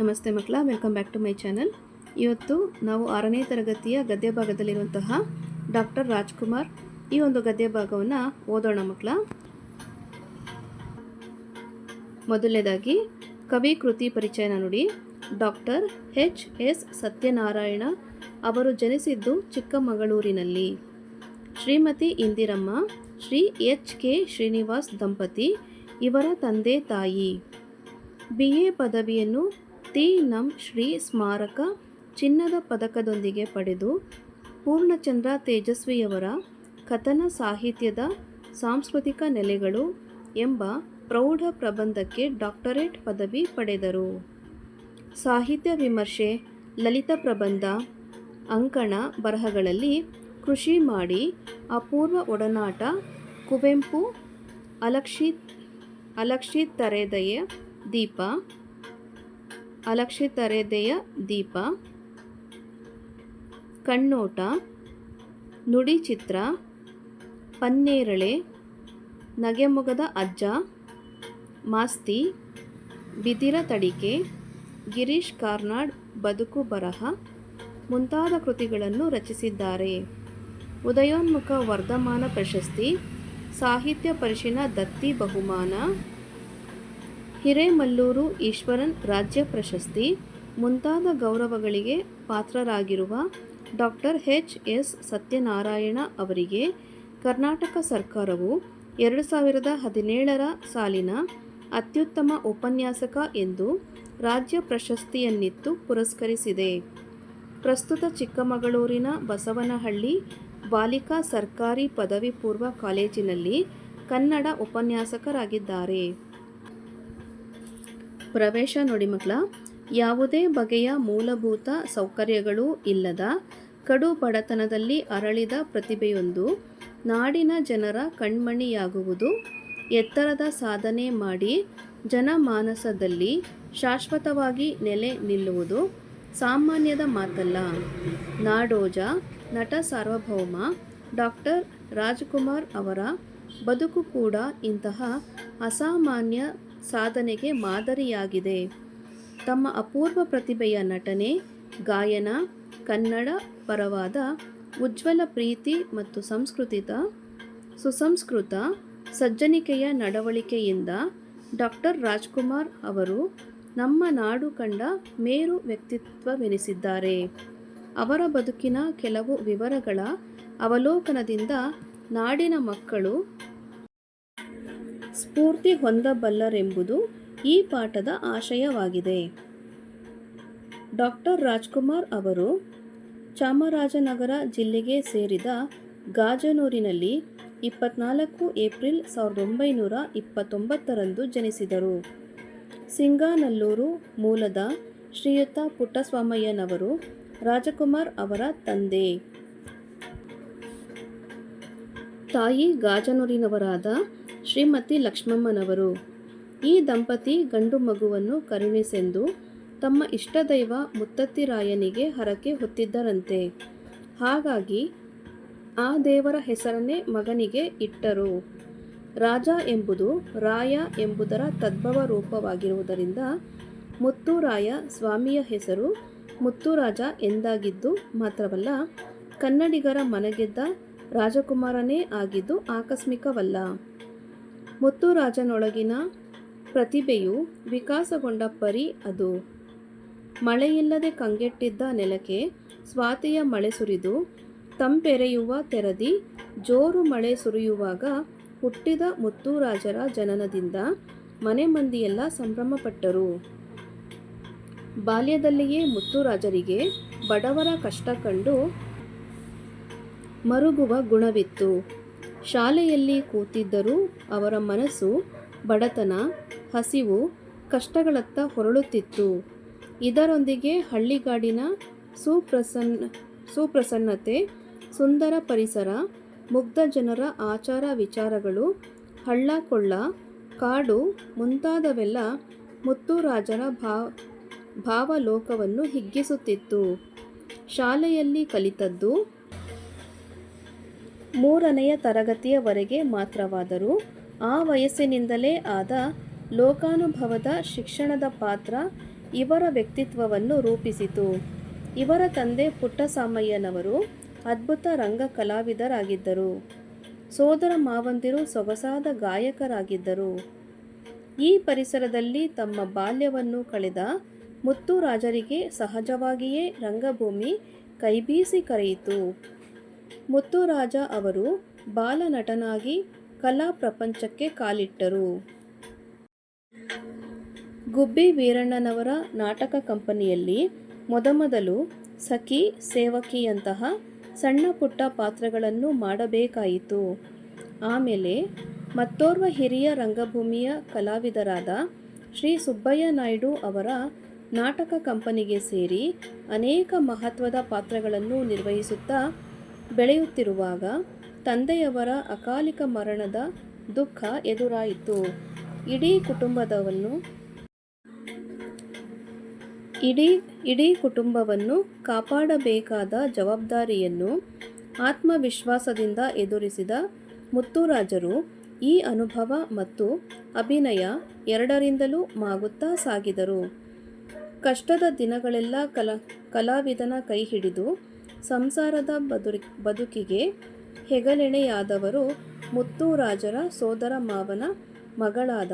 ನಮಸ್ತೆ ಮಕ್ಕಳ welcome back to my channel ಇವತ್ತು ನಾವು ಆರನೇ ತರಗತಿಯ ಗದ್ಯ ಭಾಗದಲ್ಲಿರುವಂತಹ ಡಾಕ್ಟರ್ ರಾಜ್ಕುಮಾರ್ ಈ ಒಂದು ಗದ್ಯ ಭಾಗವನ್ನು ಓದೋಣ ಮಕ್ಕಳ. ಮೊದಲನೇದಾಗಿ, ಕವಿ ಕೃತಿ ಪರಿಚಯನ ನೋಡಿ, ಡಾಕ್ಟರ್ ಎಚ್ ಎಸ್ ಸತ್ಯನಾರಾಯಣ ಅವರು ಜನಿಸಿದ್ದು ಚಿಕ್ಕಮಗಳೂರಿನಲ್ಲಿ. ಶ್ರೀಮತಿ ಇಂದಿರಮ್ಮ, ಶ್ರೀ ಎಚ್ ಕೆ ಶ್ರೀನಿವಾಸ್ ದಂಪತಿ, ಇವರ ತಂದೆ ತಾಯಿ. ಬಿ ಎ ಪದವಿಯನ್ನು ತಿ ನಂ ಶ್ರೀ ಸ್ಮಾರಕ ಚಿನ್ನದ ಪದಕದೊಂದಿಗೆ ಪಡೆದು ಪೂರ್ಣಚಂದ್ರ ತೇಜಸ್ವಿಯವರ ಕಥನ ಸಾಹಿತ್ಯದ ಸಾಂಸ್ಕೃತಿಕ ನೆಲೆಗಳು ಎಂಬ ಪ್ರೌಢ ಪ್ರಬಂಧಕ್ಕೆ ಡಾಕ್ಟರೇಟ್ ಪದವಿ ಪಡೆದರು. ಸಾಹಿತ್ಯ ವಿಮರ್ಶೆ, ಲಲಿತ ಪ್ರಬಂಧ, ಅಂಕಣ ಬರಹಗಳಲ್ಲಿ ಕೃಷಿ ಮಾಡಿ ಅಪೂರ್ವ ಒಡನಾಟ, ಕುವೆಂಪು, ಅಲಕ್ಷಿತ್ ಅಲಕ್ಷಿತರೆದೆಯ ದೀಪ ಅಲಕ್ಷಿತರೆದೆಯ ದೀಪ, ಕಣ್ಣೋಟ, ನುಡಿ ಚಿತ್ರ, ಪನ್ನೇರಳೆ, ನಗೆಮೊಗದ ಅಜ್ಜ, ಮಾಸ್ತಿ, ಬಿದಿರ ತಡಿಕೆ, ಗಿರೀಶ್ ಕಾರ್ನಾಡ್ ಬದುಕು ಬರಹ ಮುಂತಾದ ಕೃತಿಗಳನ್ನು ರಚಿಸಿದ್ದಾರೆ. ಉದಯೋನ್ಮುಖ ವರ್ಧಮಾನ ಪ್ರಶಸ್ತಿ, ಸಾಹಿತ್ಯ ಪರಿಷಿನ ದತ್ತಿ ಬಹುಮಾನ ಹಿರೇಮಲ್ಲೂರು ಈಶ್ವರನ್ ರಾಜ್ಯ ಪ್ರಶಸ್ತಿ, ಮುಂತಾದ ಗೌರವಗಳಿಗೆ ಪಾತ್ರರಾಗಿರುವ ಡಾಕ್ಟರ್ ಎಚ್ ಎಸ್ ಸತ್ಯನಾರಾಯಣ ಅವರಿಗೆ ಕರ್ನಾಟಕ ಸರ್ಕಾರವು ಎರಡು ಸಾವಿರದ ಹದಿನೇಳರ ಸಾಲಿನ ಅತ್ಯುತ್ತಮ ಉಪನ್ಯಾಸಕ ಎಂದು ರಾಜ್ಯ ಪ್ರಶಸ್ತಿಯನ್ನಿತ್ತು ಪುರಸ್ಕರಿಸಿದೆ. ಪ್ರಸ್ತುತ ಚಿಕ್ಕಮಗಳೂರಿನ ಬಸವನಹಳ್ಳಿ ಬಾಲಿಕಾ ಸರ್ಕಾರಿ ಪದವಿ ಪೂರ್ವ ಕಾಲೇಜಿನಲ್ಲಿ ಕನ್ನಡ ಉಪನ್ಯಾಸಕರಾಗಿದ್ದಾರೆ. ಪ್ರವೇಶ ನೋಡಿ ಮಕ್ಕಳ, ಯಾವುದೇ ಬಗೆಯ ಮೂಲಭೂತ ಸೌಕರ್ಯಗಳು ಇಲ್ಲದ ಕಡು ಬಡತನದಲ್ಲಿ ಅರಳಿದ ಪ್ರತಿಭೆಯೊಂದು ನಾಡಿನ ಜನರ ಕಣ್ಮಣಿಯಾಗುವುದು. ಎತ್ತರದ ಸಾಧನೆ ಮಾಡಿ ಜನಮಾನಸದಲ್ಲಿ ಶಾಶ್ವತವಾಗಿ ನೆಲೆ ನಿಲ್ಲುವುದು ಸಾಮಾನ್ಯದ ಮಾತಲ್ಲ. ನಾಡೋಜ, ನಟ ಸಾರ್ವಭೌಮ ಡಾಕ್ಟರ್ ರಾಜ್ಕುಮಾರ್ ಅವರ ಬದುಕು ಕೂಡ ಇಂತಹ ಅಸಾಮಾನ್ಯ ಸಾಧನೆಗೆ ಮಾದರಿಯಾಗಿದೆ. ತಮ್ಮ ಅಪೂರ್ವ ಪ್ರತಿಭೆಯ ನಟನೆ, ಗಾಯನ, ಕನ್ನಡ ಪರವಾದ ಉಜ್ವಲ ಪ್ರೀತಿ ಮತ್ತು ಸಂಸ್ಕೃತಿತ, ಸುಸಂಸ್ಕೃತ ಸಜ್ಜನಿಕೆಯ ನಡವಳಿಕೆಯಿಂದ ಡಾಕ್ಟರ್ ರಾಜ್ಕುಮಾರ್ ಅವರು ನಮ್ಮ ನಾಡು ಕಂಡ ಮೇರು ವ್ಯಕ್ತಿತ್ವವೆನಿಸಿದ್ದಾರೆ. ಅವರ ಬದುಕಿನ ಕೆಲವು ವಿವರಗಳ ಅವಲೋಕನದಿಂದ ನಾಡಿನ ಮಕ್ಕಳು ಸ್ಫೂರ್ತಿ ಹೊಂದಬಲ್ಲರೆಂಬುದು ಈ ಪಾಠದ ಆಶಯವಾಗಿದೆ. ಡಾಕ್ಟರ್ ರಾಜ್ಕುಮಾರ್ ಅವರು ಚಾಮರಾಜನಗರ ಜಿಲ್ಲೆಗೆ ಸೇರಿದ ಗಾಜನೂರಿನಲ್ಲಿ ಇಪ್ಪತ್ನಾಲ್ಕು ಏಪ್ರಿಲ್ ಸಾವಿರದ ಒಂಬೈನೂರ ಇಪ್ಪತ್ತೊಂಬತ್ತರಂದು ಜನಿಸಿದರು. ಸಿಂಗಾನಲ್ಲೂರು ಮೂಲದ ಶ್ರೀಯುತ ಪುಟ್ಟಸ್ವಾಮಯ್ಯನವರು ರಾಜಕುಮಾರ್ ಅವರ ತಂದೆ. ತಾಯಿ ಗಾಜನೂರಿನವರಾದ ಶ್ರೀಮತಿ ಲಕ್ಷ್ಮಮ್ಮನವರು. ಈ ದಂಪತಿ ಗಂಡು ಮಗುವನ್ನು ಕರುಣಿಸೆಂದು ತಮ್ಮ ಇಷ್ಟದೈವ ಮುತ್ತತ್ತಿರಾಯನಿಗೆ ಹರಕೆ ಹೊತ್ತಿದ್ದರಂತೆ. ಹಾಗಾಗಿ ಆ ದೇವರ ಹೆಸರನ್ನೇ ಮಗನಿಗೆ ಇಟ್ಟರು. ರಾಜ ಎಂಬುದು ರಾಯ ಎಂಬುದರ ತದ್ಭವ ರೂಪವಾಗಿರುವುದರಿಂದ ಮುತ್ತುರಾಯ ಸ್ವಾಮಿಯ ಹೆಸರು ಮುತ್ತುರಾಜ ಎಂದಾಗಿದ್ದು ಮಾತ್ರವಲ್ಲ, ಕನ್ನಡಿಗರ ಮನಗೆದ್ದ ರಾಜಕುಮಾರನೇ ಆಗಿದ್ದು ಆಕಸ್ಮಿಕವಲ್ಲ. ಮುತ್ತುರಾಜನೊಳಗಿನ ಪ್ರತಿಭೆಯು ವಿಕಾಸಗೊಂಡ ಪರಿ ಅದು. ಮಳೆಯಿಲ್ಲದೆ ಕಂಗೆಟ್ಟಿದ್ದ ನೆಲಕ್ಕೆ ಸ್ವಾತಿಯ ಮಳೆ ಸುರಿದು ತಂಪೆರೆಯುವ ತೆರದಿ ಜೋರು ಮಳೆ ಸುರಿಯುವಾಗ ಹುಟ್ಟಿದ ಮುತ್ತುರಾಜರ ಜನನದಿಂದ ಮನೆ ಮಂದಿಯೆಲ್ಲ ಸಂಭ್ರಮಪಟ್ಟರು. ಬಾಲ್ಯದಲ್ಲಿಯೇ ಮುತ್ತುರಾಜರಿಗೆ ಬಡವರ ಕಷ್ಟ ಕಂಡು ಮರುಗುವ ಗುಣವಿತ್ತು. ಶಾಲೆಯಲ್ಲಿ ಕೂತಿದ್ದರೂ ಅವರ ಮನಸ್ಸು, ಬಡತನ, ಹಸಿವು, ಕಷ್ಟಗಳತ್ತ ಹೊರಳುತ್ತಿತ್ತು. ಇದರೊಂದಿಗೆ ಹಳ್ಳಿಗಾಡಿನ ಸುಪ್ರಸನ್ನ, ಸುಪ್ರಸನ್ನತೆ, ಸುಂದರ ಪರಿಸರ, ಮುಗ್ಧ ಜನರ ಆಚಾರ ವಿಚಾರಗಳು, ಹಳ್ಳ ಕೊಳ್ಳ, ಕಾಡು ಮುಂತಾದವೆಲ್ಲ ಮುತ್ತುರಾಜರ ಭಾವ ಭಾವಲೋಕವನ್ನು ಹಿಗ್ಗಿಸುತ್ತಿತ್ತು. ಶಾಲೆಯಲ್ಲಿ ಕಲಿತದ್ದು ಮೂರನೆಯ ತರಗತಿಯವರೆಗೆ ಮಾತ್ರವಾದರೂ ಆ ವಯಸ್ಸಿನಿಂದಲೇ ಆದ ಲೋಕಾನುಭವದ ಶಿಕ್ಷಣದ ಪಾತ್ರ ಇವರ ವ್ಯಕ್ತಿತ್ವವನ್ನು ರೂಪಿಸಿತು. ಇವರ ತಂದೆ ಪುಟ್ಟಸಾಮಯ್ಯನವರು ಅದ್ಭುತ ರಂಗ ಕಲಾವಿದರಾಗಿದ್ದರು ಸೋದರ ಮಾವಂದಿರು ಸೊಗಸಾದ ಗಾಯಕರಾಗಿದ್ದರು. ಈ ಪರಿಸರದಲ್ಲಿ ತಮ್ಮ ಬಾಲ್ಯವನ್ನು ಕಳೆದ ಮುತ್ತುರಾಜರಿಗೆ ಸಹಜವಾಗಿಯೇ ರಂಗಭೂಮಿ ಕೈಬೀಸಿ ಕರೆಯಿತು. ಮುತ್ತುರಾಜ ಅವರು ಬಾಲನಟನಾಗಿ ಕಲಾ ಪ್ರಪಂಚಕ್ಕೆ ಕಾಲಿಟ್ಟರು. ಗುಬ್ಬಿ ವೀರಣ್ಣನವರ ನಾಟಕ ಕಂಪನಿಯಲ್ಲಿ ಮೊದಮೊದಲು ಸಖಿ, ಸೇವಕಿಯಂತಹ ಸಣ್ಣ ಪುಟ್ಟ ಪಾತ್ರಗಳನ್ನು ಮಾಡಬೇಕಾಯಿತು. ಆಮೇಲೆ ಮತ್ತೋರ್ವ ಹಿರಿಯ ರಂಗಭೂಮಿಯ ಕಲಾವಿದರಾದ ಶ್ರೀ ಸುಬ್ಬಯ್ಯ ನಾಯ್ಡು ಅವರ ನಾಟಕ ಕಂಪನಿಗೆ ಸೇರಿ ಅನೇಕ ಮಹತ್ವದ ಪಾತ್ರಗಳನ್ನು ನಿರ್ವಹಿಸುತ್ತಾ ಬೆಳೆಯುತ್ತಿರುವಾಗ ತಂದೆಯವರ ಅಕಾಲಿಕ ಮರಣದ ದುಃಖ ಎದುರಾಯಿತು. ಇಡೀ ಕುಟುಂಬದವನ್ನು ಇಡೀ ಇಡೀ ಕುಟುಂಬವನ್ನು ಕಾಪಾಡಬೇಕಾದ ಜವಾಬ್ದಾರಿಯನ್ನು ಆತ್ಮವಿಶ್ವಾಸದಿಂದ ಎದುರಿಸಿದ ಮುತ್ತುರಾಜರು ಈ ಅನುಭವ ಮತ್ತು ಅಭಿನಯ ಎರಡರಿಂದಲೂ ಮಾಗುತ್ತಾ ಸಾಗಿದರು. ಕಷ್ಟದ ದಿನಗಳೆಲ್ಲ ಕಲಾ, ಕಲಾವಿದನ ಕೈ ಹಿಡಿದು ಸಂಸಾರದ ಬದುರಿ, ಬದುಕಿಗೆ ಹೆಗಲೆಣೆಯಾದವರು ಮುತ್ತುರಾಜರ ಸೋದರ ಮಾವನ ಮಗಳಾದ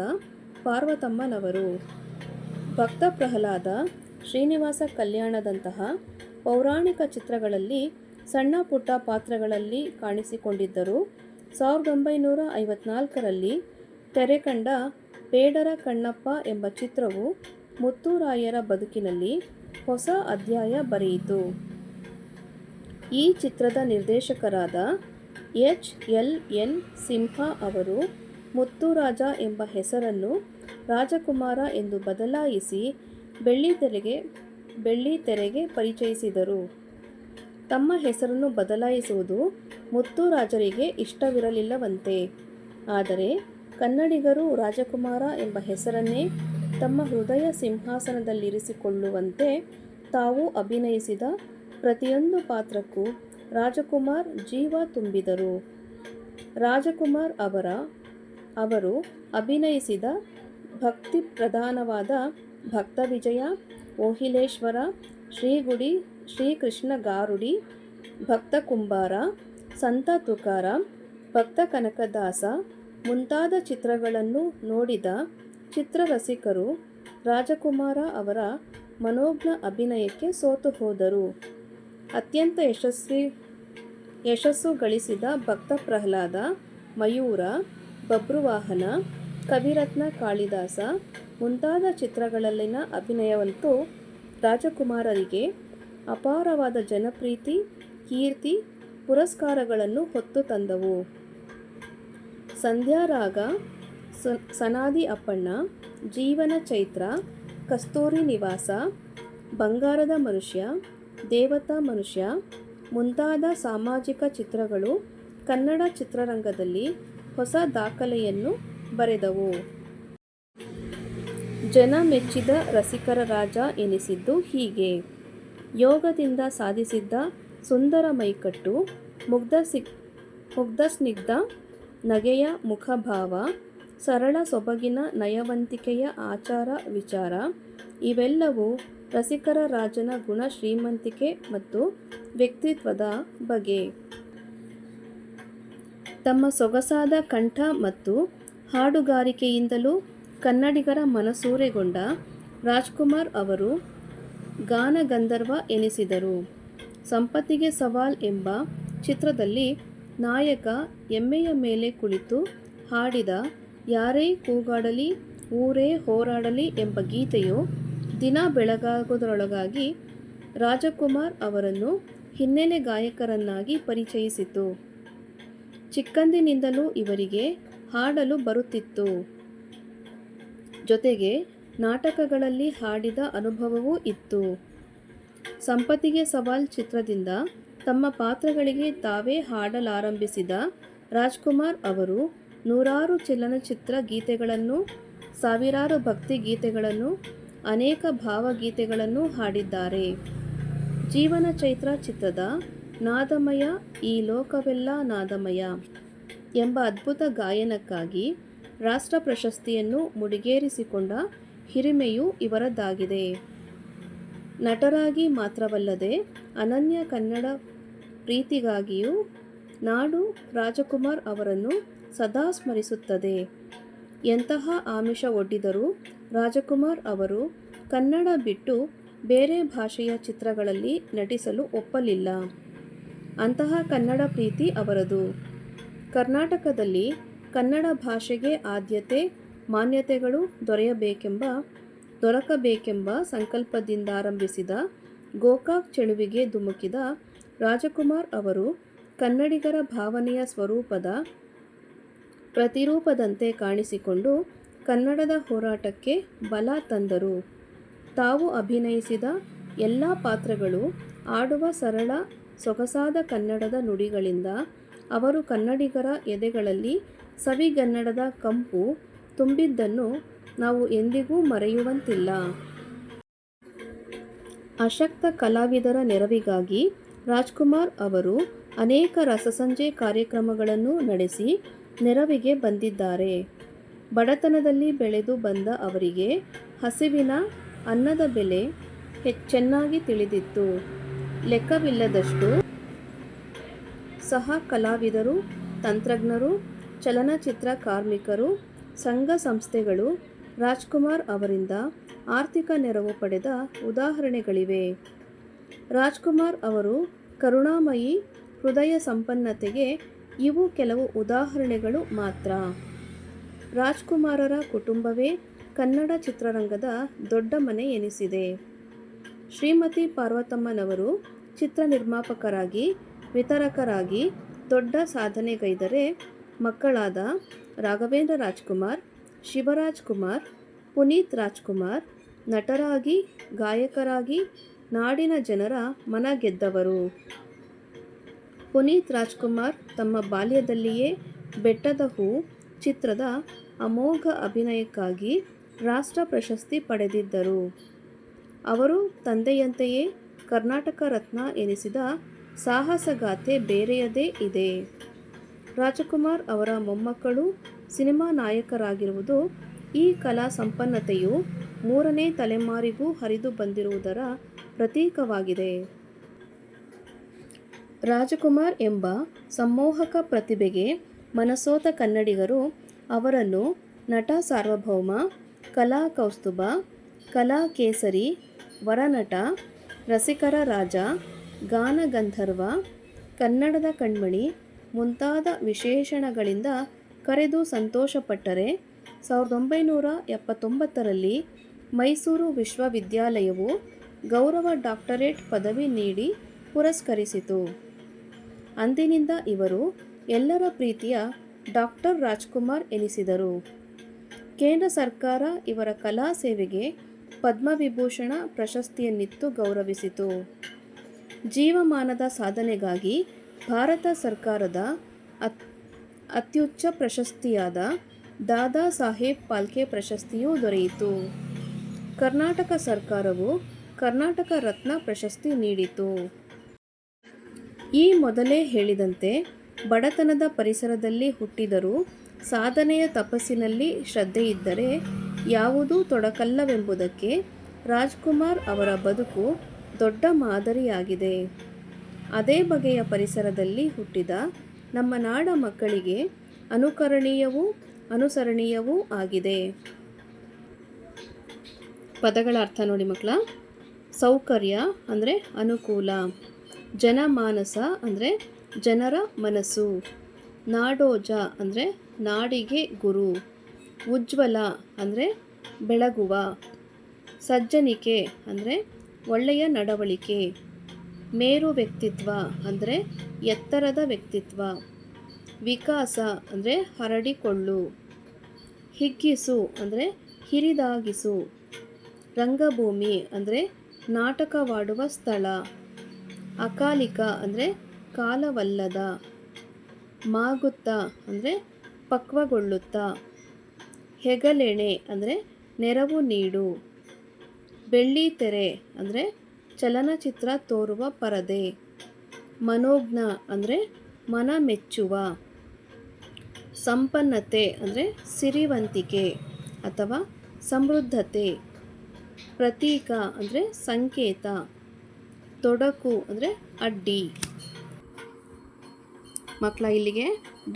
ಪಾರ್ವತಮ್ಮನವರು. ಭಕ್ತ ಪ್ರಹ್ಲಾದ ಶ್ರೀನಿವಾಸ ಕಲ್ಯಾಣದಂತಹ ಪೌರಾಣಿಕ ಚಿತ್ರಗಳಲ್ಲಿ ಸಣ್ಣ ಪುಟ್ಟ ಪಾತ್ರಗಳಲ್ಲಿ ಕಾಣಿಸಿಕೊಂಡಿದ್ದರು. ಸಾವಿರದ ಒಂಬೈನೂರ ಐವತ್ನಾಲ್ಕರಲ್ಲಿ ತೆರೆ ಕಂಡ ಬೇಡರ ಕಣ್ಣಪ್ಪ ಎಂಬ ಚಿತ್ರವು ಮುತ್ತುರಾಯರ ಬದುಕಿನಲ್ಲಿ ಹೊಸ ಅಧ್ಯಾಯ ಬರೆಯಿತು. ಈ ಚಿತ್ರದ ನಿರ್ದೇಶಕರಾದ ಎಚ್. ಎಲ್. ಎನ್. ಸಿಂಹ ಅವರು ಮುತ್ತುರಾಜ ಎಂಬ ಹೆಸರನ್ನು ರಾಜಕುಮಾರ ಎಂದು ಬದಲಾಯಿಸಿ ಬೆಳ್ಳಿತೆರೆಗೆ ಬೆಳ್ಳಿತೆರೆಗೆ ಪರಿಚಯಿಸಿದರು. ತಮ್ಮ ಹೆಸರನ್ನು ಬದಲಾಯಿಸುವುದು ಮುತ್ತುರಾಜರಿಗೆ ಇಷ್ಟವಿರಲಿಲ್ಲವಂತೆ. ಆದರೆ ಕನ್ನಡಿಗರು ರಾಜಕುಮಾರ ಎಂಬ ಹೆಸರನ್ನೇ ತಮ್ಮ ಹೃದಯ ಸಿಂಹಾಸನದಲ್ಲಿರಿಸಿಕೊಳ್ಳುವಂತೆ ತಾವು ಅಭಿನಯಿಸಿದ ಪ್ರತಿಯೊಂದು ಪಾತ್ರಕ್ಕೂ ರಾಜಕುಮಾರ್ ಜೀವ ತುಂಬಿದರು. ರಾಜಕುಮಾರ್ ಅವರ, ಅವರು ಅಭಿನಯಿಸಿದ ಭಕ್ತಿ ಪ್ರಧಾನವಾದ ಭಕ್ತ ವಿಜಯ, ಓಹಿಲೇಶ್ವರ, ಶ್ರೀಗುಡಿ, ಶ್ರೀಕೃಷ್ಣ ಗಾರುಡಿ, ಭಕ್ತ ಕುಂಬಾರ, ಸಂತ ತುಕಾರ, ಭಕ್ತ ಕನಕದಾಸ ಮುಂತಾದ ಚಿತ್ರಗಳನ್ನು ನೋಡಿದ ಚಿತ್ರರಸಿಕರು ರಾಜಕುಮಾರ ಅವರ ಮನೋಜ್ಞ ಅಭಿನಯಕ್ಕೆ ಸೋತು ಹೋದರು. ಅತ್ಯಂತ ಯಶಸ್ವಿ ಯಶಸ್ಸು ಗಳಿಸಿದ ಭಕ್ತ ಪ್ರಹ್ಲಾದ, ಮಯೂರ, ಬಬ್ರುವಾಹನ, ಕವಿರತ್ನ ಕಾಳಿದಾಸ ಮುಂತಾದ ಚಿತ್ರಗಳಲ್ಲಿನ ಅಭಿನಯವಂತೂ ರಾಜಕುಮಾರರಿಗೆ ಅಪಾರವಾದ ಜನಪ್ರೀತಿ, ಕೀರ್ತಿ, ಪುರಸ್ಕಾರಗಳನ್ನು ಹೊತ್ತು ತಂದವು. ಸಂಧ್ಯಾರಾಗ ರಾಗ ಸನಾದಿ ಅಪ್ಪಣ್ಣ, ಜೀವನ ಚೈತ್ರ, ಕಸ್ತೂರಿ ನಿವಾಸ, ಬಂಗಾರದ ಮನುಷ್ಯ ದೇವತಾ ಮನುಷ್ಯ, ಮುಂತಾದ ಸಾಮಾಜಿಕ ಚಿತ್ರಗಳು ಕನ್ನಡ ಚಿತ್ರರಂಗದಲ್ಲಿ ಹೊಸ ದಾಖಲೆಯನ್ನು ಬರೆದವು. ಜನ ಮೆಚ್ಚಿದ ರಸಿಕರ ರಾಜ ಎನಿಸಿದ್ದು ಹೀಗೆ. ಯೋಗದಿಂದ ಸಾಧಿಸಿದ್ದ ಸುಂದರ ಮೈಕಟ್ಟು, ಮುಗ್ಧ ಸಿ ಮುಗ್ಧ ಸ್ನಿಗ್ಧ, ನಗೆಯ ಮುಖಭಾವ ಸರಳ ಸೊಬಗಿನ ನಯವಂತಿಕೆಯ ಆಚಾರ ವಿಚಾರ. ಇವೆಲ್ಲವೂ ರಸಿಕರ ರಾಜನ ಗುಣ ಶ್ರೀಮಂತಿಕೆ ಮತ್ತು ವ್ಯಕ್ತಿತ್ವದ ಬಗೆ. ತಮ್ಮ ಸೊಗಸಾದ ಕಂಠ ಮತ್ತು ಹಾಡುಗಾರಿಕೆಯಿಂದಲೂ ಕನ್ನಡಿಗರ ಮನಸೂರೆಗೊಂಡ ರಾಜ್ಕುಮಾರ್ ಅವರು ಗಾನಗಂಧರ್ವ ಎನಿಸಿದರು. ಸಂಪತ್ತಿಗೆ ಸವಾಲ್ ಎಂಬ ಚಿತ್ರದಲ್ಲಿ ನಾಯಕ ಎಮ್ಮೆಯ ಮೇಲೆ ಕುಳಿತು ಹಾಡಿದ ಯಾರೇ ಕೂಗಾಡಲಿ, ಊರೇ ಹೋರಾಡಲಿ ಎಂಬ ಗೀತೆಯು ದಿನ ಬೆಳಗಾಗೋದರೊಳಗಾಗಿ ರಾಜಕುಮಾರ್ ಅವರನ್ನು ಹಿನ್ನೆಲೆ ಗಾಯಕರನ್ನಾಗಿ ಪರಿಚಯಿಸಿತು ಚಿಕ್ಕಂದಿನಿಂದಲೂ ಇವರಿಗೆ ಹಾಡಲು ಬರುತ್ತಿತ್ತು. ಜೊತೆಗೆ ನಾಟಕಗಳಲ್ಲಿ ಹಾಡಿದ ಅನುಭವವೂ ಇತ್ತು. ಸಂಪತ್ತಿಗೆ ಸವಾಲ್ ಚಿತ್ರದಿಂದ ತಮ್ಮ ಪಾತ್ರಗಳಿಗೆ ತಾವೇ ಹಾಡಲಾರಂಭಿಸಿದ ರಾಜ್ಕುಮಾರ್ ಅವರು ನೂರಾರು ಚಲನಚಿತ್ರ ಗೀತೆಗಳನ್ನು, ಸಾವಿರಾರು ಭಕ್ತಿ ಗೀತೆಗಳನ್ನು, ಅನೇಕ ಭಾವಗೀತೆಗಳನ್ನು ಹಾಡಿದ್ದಾರೆ. ಜೀವನ ಚೈತ್ರ ಚಿತ್ರದ ನಾದಮಯ, ಈ ಲೋಕವೆಲ್ಲ ನಾದಮಯ ಎಂಬ ಅದ್ಭುತ ಗಾಯನಕ್ಕಾಗಿ ರಾಷ್ಟ್ರ ಪ್ರಶಸ್ತಿಯನ್ನು ಮುಡಿಗೇರಿಸಿಕೊಂಡ ಹಿರಿಮೆಯು ಇವರದ್ದಾಗಿದೆ ನಟರಾಗಿ ಮಾತ್ರವಲ್ಲದೆ ಅನನ್ಯ ಕನ್ನಡ ಪ್ರೀತಿಗಾಗಿಯೂ ನಾಡು ರಾಜಕುಮಾರ್ ಅವರನ್ನು ಸದಾ ಸ್ಮರಿಸುತ್ತದೆ. ಎಂತಹ ಆಮಿಷ ಒಡ್ಡಿದರೂ ರಾಜಕುಮಾರ್ ಅವರು ಕನ್ನಡ ಬಿಟ್ಟು ಬೇರೆ ಭಾಷೆಯ ಚಿತ್ರಗಳಲ್ಲಿ ನಟಿಸಲು ಒಪ್ಪಲಿಲ್ಲ. ಅಂತಹ ಕನ್ನಡ ಪ್ರೀತಿ ಅವರದು. ಕರ್ನಾಟಕದಲ್ಲಿ ಕನ್ನಡ ಭಾಷೆಗೆ ಆದ್ಯತೆ, ಮಾನ್ಯತೆಗಳು ದೊರೆಯಬೇಕೆಂಬ, ದೊರಕಬೇಕೆಂಬ ಸಂಕಲ್ಪದಿಂದಾರಂಭಿಸಿದ ಗೋಕಾಕ್ ಚಳುವಿಗೆ ಧುಮುಕಿದ ರಾಜಕುಮಾರ್ ಅವರು ಕನ್ನಡಿಗರ ಭಾವನೆಯ ಸ್ವರೂಪದ ಪ್ರತಿರೂಪದಂತೆ ಕಾಣಿಸಿಕೊಂಡು ಕನ್ನಡದ ಹೋರಾಟಕ್ಕೆ ಬಲ ತಂದರು. ತಾವು ಅಭಿನಯಿಸಿದ ಎಲ್ಲ ಪಾತ್ರಗಳು ಆಡುವ ಸರಳ, ಸೊಗಸಾದ ಕನ್ನಡದ ನುಡಿಗಳಿಂದ ಅವರು ಕನ್ನಡಿಗರ ಎದೆಗಳಲ್ಲಿ ಸವಿಗನ್ನಡದ ಕಂಪು ತುಂಬಿದ್ದನ್ನು ನಾವು ಎಂದಿಗೂ ಮರೆಯುವಂತಿಲ್ಲ. ಅಶಕ್ತ ಕಲಾವಿದರ ನೆರವಿಗಾಗಿ ರಾಜ್ಕುಮಾರ್ ಅವರು ಅನೇಕ ರಸಸಂಜೆ ಕಾರ್ಯಕ್ರಮಗಳನ್ನು ನಡೆಸಿ ನೆರವಿಗೆ ಬಂದಿದ್ದಾರೆ. ಬಡತನದಲ್ಲಿ ಬೆಳೆದು ಬಂದ ಅವರಿಗೆ ಹಸಿವಿನ ಅನ್ನದ ಬೆಲೆ ಹೆಚ್ಚೆನ್ನಾಗಿ ತಿಳಿದಿತ್ತು. ಲೆಕ್ಕವಿಲ್ಲದಷ್ಟು ಸಹ ಕಲಾವಿದರು, ತಂತ್ರಜ್ಞರು, ಚಲನಚಿತ್ರ ಕಾರ್ಮಿಕರು, ಸಂಘ ಸಂಸ್ಥೆಗಳು, ರಾಜ್ಕುಮಾರ್ ಅವರಿಂದ ಆರ್ಥಿಕ ನೆರವು ಪಡೆದ ಉದಾಹರಣೆಗಳಿವೆ. ರಾಜ್ಕುಮಾರ್ ಅವರು ಕರುಣಾಮಯಿ ಹೃದಯ ಸಂಪನ್ನತೆಗೆ ಇವು ಕೆಲವು ಉದಾಹರಣೆಗಳು ಮಾತ್ರ. ರಾಜ್ಕುಮಾರರ ಕುಟುಂಬವೇ ಕನ್ನಡ ಚಿತ್ರರಂಗದ ದೊಡ್ಡ ಮನೆ ಎನಿಸಿದೆ. ಶ್ರೀಮತಿ ಪಾರ್ವತಮ್ಮನವರು ಚಿತ್ರ ನಿರ್ಮಾಪಕರಾಗಿ, ವಿತರಕರಾಗಿ ದೊಡ್ಡ ಸಾಧನೆಗೈದರೆ ಮಕ್ಕಳಾದ ರಾಘವೇಂದ್ರ ರಾಜ್ಕುಮಾರ್, ಶಿವರಾಜ್ ಕುಮಾರ್, ಪುನೀತ್ ರಾಜ್ಕುಮಾರ್, ನಟರಾಗಿ, ಗಾಯಕರಾಗಿ ನಾಡಿನ ಜನರ ಮನ ಗೆದ್ದವರು. ಪುನೀತ್ ರಾಜ್ಕುಮಾರ್ ತಮ್ಮ ಬಾಲ್ಯದಲ್ಲಿಯೇ ಬೆಟ್ಟದ ಹೂ ಚಿತ್ರದ ಅಮೋಘ ಅಭಿನಯಕ್ಕಾಗಿ ರಾಷ್ಟ್ರ ಪ್ರಶಸ್ತಿ ಪಡೆದಿದ್ದರು. ಅವರು ತಂದೆಯಂತೆಯೇ ಕರ್ನಾಟಕ ರತ್ನ ಎನಿಸಿದ ಸಾಹಸಗಾಥೆ ಬೇರೆಯದೇ ಇದೆ. ರಾಜಕುಮಾರ್ ಅವರ ಮೊಮ್ಮಕ್ಕಳು ಸಿನಿಮಾ ನಾಯಕರಾಗಿರುವುದು ಈ ಕಲಾ ಸಂಪನ್ನತೆಯು ಮೂರನೇ ತಲೆಮಾರಿಗೂ ಹರಿದು ಬಂದಿರುವುದರ ಪ್ರತೀಕವಾಗಿದೆ. ರಾಜಕುಮಾರ್ ಎಂಬ ಸಮ್ಮೋಹಕ ಪ್ರತಿಭೆಗೆ ಮನಸೋತ ಕನ್ನಡಿಗರು ಅವರನ್ನು ನಟ ಸಾರ್ವಭೌಮ, ಕಲಾ ಕೌಸ್ತುಭ, ಕಲಾ ಕೇಸರಿ, ವರನಟ, ರಸಿಕರ ರಾಜ ಗಾನಗಂಧರ್ವ ಕನ್ನಡದ ಕಣ್ಮಣಿ ಮುಂತಾದ ವಿಶೇಷಣಗಳಿಂದ ಕರೆದು ಸಂತೋಷಪಟ್ಟರೆ ಸಾವಿರದ ಒಂಬೈನೂರ ಎಪ್ಪತ್ತೊಂಬತ್ತರಲ್ಲಿ ಮೈಸೂರು ವಿಶ್ವವಿದ್ಯಾಲಯವು ಗೌರವ ಡಾಕ್ಟರೇಟ್ ಪದವಿ ನೀಡಿ ಪುರಸ್ಕರಿಸಿತು. ಅಂದಿನಿಂದ ಇವರು ಎಲ್ಲರ ಪ್ರೀತಿಯ ಡಾಕ್ಟರ್ ರಾಜ್ಕುಮಾರ್ ಎನಿಸಿದರು. ಕೇಂದ್ರ ಸರ್ಕಾರ ಇವರ ಕಲಾ ಸೇವೆಗೆ ಪದ್ಮವಿಭೂಷಣ ಪ್ರಶಸ್ತಿಯನ್ನಿತ್ತು ಗೌರವಿಸಿತು. ಜೀವಮಾನದ ಸಾಧನೆಗಾಗಿ ಭಾರತ ಸರ್ಕಾರದ ಅತ್, ಅತ್ಯುಚ್ಚ ಪ್ರಶಸ್ತಿಯಾದ ದಾದಾ ಸಾಹೇಬ್ ಪಾಲ್ಕೆ ಪ್ರಶಸ್ತಿಯೂ ದೊರೆಯಿತು. ಕರ್ನಾಟಕ ಸರ್ಕಾರವು ಕರ್ನಾಟಕ ರತ್ನ ಪ್ರಶಸ್ತಿ ನೀಡಿತು. ಈ ಮೊದಲೇ ಹೇಳಿದಂತೆ ಬಡತನದ ಪರಿಸರದಲ್ಲಿ ಹುಟ್ಟಿದರೂ ಸಾಧನೆಯ ತಪಸ್ಸಿನಲ್ಲಿ ಶ್ರದ್ಧೆಯಿದ್ದರೆ ಯಾವುದೂ ತೊಡಕಲ್ಲವೆಂಬುದಕ್ಕೆ ರಾಜ್ಕುಮಾರ್ ಅವರ ಬದುಕು ದೊಡ್ಡ ಮಾದರಿಯಾಗಿದೆ. ಅದೇ ಬಗೆಯ ಪರಿಸರದಲ್ಲಿ ಹುಟ್ಟಿದ ನಮ್ಮ ನಾಡ ಮಕ್ಕಳಿಗೆ ಅನುಕರಣೀಯವೂ ಅನುಸರಣೀಯವೂ ಆಗಿದೆ. ಪದಗಳ ಅರ್ಥ ನೋಡಿ ಮಕ್ಕಳ. ಸೌಕರ್ಯ ಅಂದರೆ ಅನುಕೂಲ. ಜನಮಾನಸ ಅಂದರೆ ಜನರ ಮನಸ್ಸು. ನಾಡೋಜ ಅಂದರೆ ನಾಡಿಗೆ ಗುರು. ಉಜ್ವಲ ಅಂದರೆ ಬೆಳಗುವ. ಸಜ್ಜನಿಕೆ ಅಂದರೆ ಒಳ್ಳೆಯ ನಡವಳಿಕೆ. ಮೇರು ವ್ಯಕ್ತಿತ್ವ ಅಂದರೆ ಎತ್ತರದ ವ್ಯಕ್ತಿತ್ವ. ವಿಕಾಸ ಅಂದರೆ ಹರಡಿಕೊಳ್ಳು. ಹಿಗ್ಗಿಸು ಅಂದರೆ ಹಿರಿದಾಗಿಸು. ರಂಗಭೂಮಿ ಅಂದರೆ ನಾಟಕವಾಡುವ ಸ್ಥಳ. ಅಕಾಲಿಕ ಅಂದರೆ ಕಾಲವಲ್ಲದ, ಮಾಗುತ್ತಾ ಅಂದರೆ ಪಕ್ವಗೊಳ್ಳುತ್ತಾ, ಹೆಗಲೆಣೆ ಅಂದರೆ ನೆರವು ನೀಡು ಬೆಳ್ಳಿ ತೆರೆ ಅಂದರೆ ಚಲನಚಿತ್ರ ತೋರುವ ಪರದೆ, ಮನೋಜ್ಞ ಅಂದರೆ ಮನ ಮೆಚ್ಚುವ ಸಂಪನ್ನತೆ ಅಂದರೆ ಸಿರಿವಂತಿಕೆ ಅಥವಾ ಸಮೃದ್ಧತೆ, ಪ್ರತೀಕ ಅಂದರೆ ಸಂಕೇತ. ತೊಡಕು ಅಂದರೆ ಅಡ್ಡಿ. ಮಕ್ಕಳ ಇಲ್ಲಿಗೆ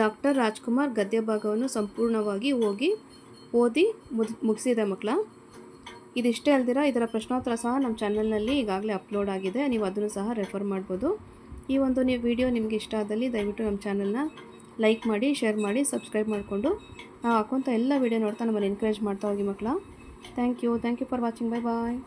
ಡಾಕ್ಟರ್ ರಾಜ್ಕುಮಾರ್ ಗದ್ಯ ಭಾಗವನ್ನು ಸಂಪೂರ್ಣವಾಗಿ ಹೋಗಿ ಓದಿ ಮುದ್, ಮುಗಿಸಿದೆ ಮಕ್ಕಳ. ಇದಿಷ್ಟೇ ಅಲ್ದಿರ ಇದರ ಪ್ರಶ್ನೋತ್ತರ ಸಹ ನಮ್ಮ ಚಾನಲ್ನಲ್ಲಿ ಈಗಾಗಲೇ ಅಪ್ಲೋಡ್ ಆಗಿದೆ. ನೀವು ಅದನ್ನು ಸಹ ರೆಫರ್ ಮಾಡ್ಬೋದು. ಈ ಒಂದು ನೀವು ವಿಡಿಯೋ ನಿಮಗೆ ಇಷ್ಟ ಆದಲ್ಲಿ ದಯವಿಟ್ಟು ನಮ್ಮ ಚಾನಲ್ನ ಲೈಕ್ ಮಾಡಿ, ಶೇರ್ ಮಾಡಿ, ಸಬ್ಸ್ಕ್ರೈಬ್ ಮಾಡಿಕೊಂಡು ನಾವು ಹಾಕುವಂಥ ಎಲ್ಲ ವಿಡಿಯೋ ನೋಡ್ತಾ ನಮ್ಮನ್ನು ಎನ್ಕರೇಜ್ ಮಾಡ್ತಾ ಹೋಗಿ ಮಕ್ಕಳ. Thank you. Thank you for watching. Bye bye.